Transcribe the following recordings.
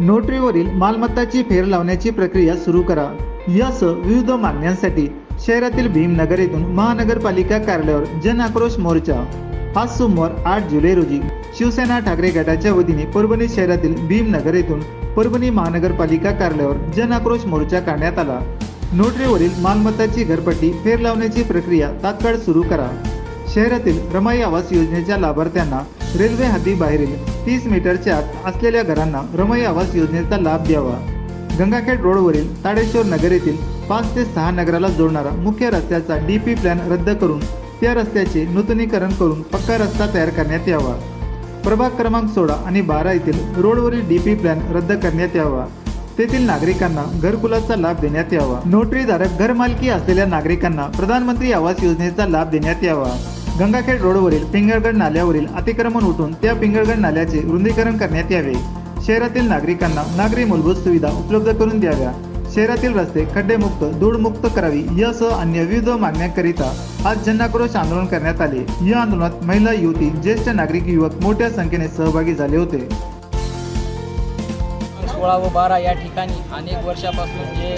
नोटरीवरील मालमत्ताची फेर लावण्याची प्रक्रिया सुरू करा. यासह विविध मागण्यांसाठी शहरातील भीमनगर येथून महानगरपालिका कार्यालयावर जन आक्रोश मोर्चा. आज सोमवार आठ जुलै रोजी शिवसेना ठाकरे गटाच्या वतीने परभणी शहरातील भीमनगर येथून परभणी महानगरपालिका कार्यालयावर जन आक्रोश मोर्चा काढण्यात आला. नोटरीवरील मालमत्ताची घरपट्टी फेर लावण्याची प्रक्रिया तात्काळ सुरू करा. शहरातील रमाई आवास योजनेच्या लाभार्थ्यांना रेल्वे हद्दीबाहेरील तीस मीटरच्या आत असलेल्या घरांना रमई आवास योजनेचा लाभ द्यावा. गंगाखेड रोडवरील ताडेश्वर नगर येथील पाच ते सहा नगराला जोडणारा मुख्य रस्त्याचा डी पी प्लॅन रद्द करून त्या रस्त्याचे नूतनीकरण करून पक्का रस्ता तयार करण्यात यावा. प्रभाग क्रमांक सोळा आणि बारा येथील रोडवरील डी पी प्लॅन रद्द करण्यात यावा. तेथील नागरिकांना घरकुलाचा लाभ देण्यात यावा. नोटरीधारक घरमालकी असलेल्या नागरिकांना प्रधानमंत्री आवास योजनेचा लाभ देण्यात यावा. गंगाखेड रोडवरील पिंगळगड नाल्यावरील अतिक्रमण उठून त्या पिंगळगड नाल्याचे रुंदीकरण करण्यात यावे. शहरातील नागरिकांना नागरी मूलभूत सुविधा उपलब्ध करून द्याव्या. शहरातील रस्ते खड्डेमुक्त धूळमुक्त करावी यासह अन्य विविध मागण्यांकरिता आज जनाक्रोश आंदोलन करण्यात आले. या आंदोलनात महिला युवती ज्येष्ठ नागरिक युवक मोठ्या संख्येने सहभागी झाले होते. सोळा व बारा या ठिकाणी अनेक वर्षापासून जे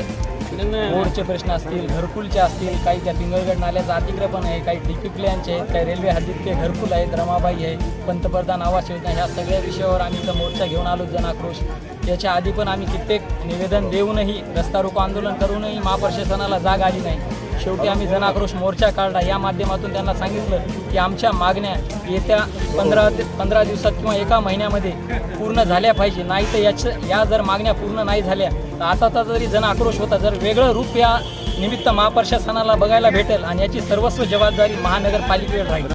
रोडचे प्रश्न असतील घरकुलचे असतील काही त्या पिंगळगड नाल्याचं अतिक्रमण आहे काही डी प्लॅनचे आहेत काही रेल्वे हद्दीतले घरकुल आहेत रमाबाई आहे पंतप्रधान आवास योजना ह्या सगळ्या विषयावर आम्ही इथं मोर्चा घेऊन आलो जनाक्रोश. याच्या आधी पण आम्ही कित्येक निवेदन देऊनही रस्ता रोको आंदोलन करूनही महाप्रशासनाला जाग आली नाही. शेवटी आम्ही जनाक्रोश मोर्चा काढला. या माध्यमातून त्यांना सांगितलं की आमच्या मागण्या येत्या पंधरा ते पंधरा दिवसात किंवा एका महिन्यामध्ये पूर्ण झाल्या पाहिजे. नाही तर याच्या या जर मागण्या पूर्ण नाही झाल्या तर आताचा जरी जन आक्रोश होता जर वेगळं रूप या निमित्त महाप्रशासनाला बघायला भेटेल आणि याची सर्वस्व जबाबदारी महानगरपालिकेवर राहील.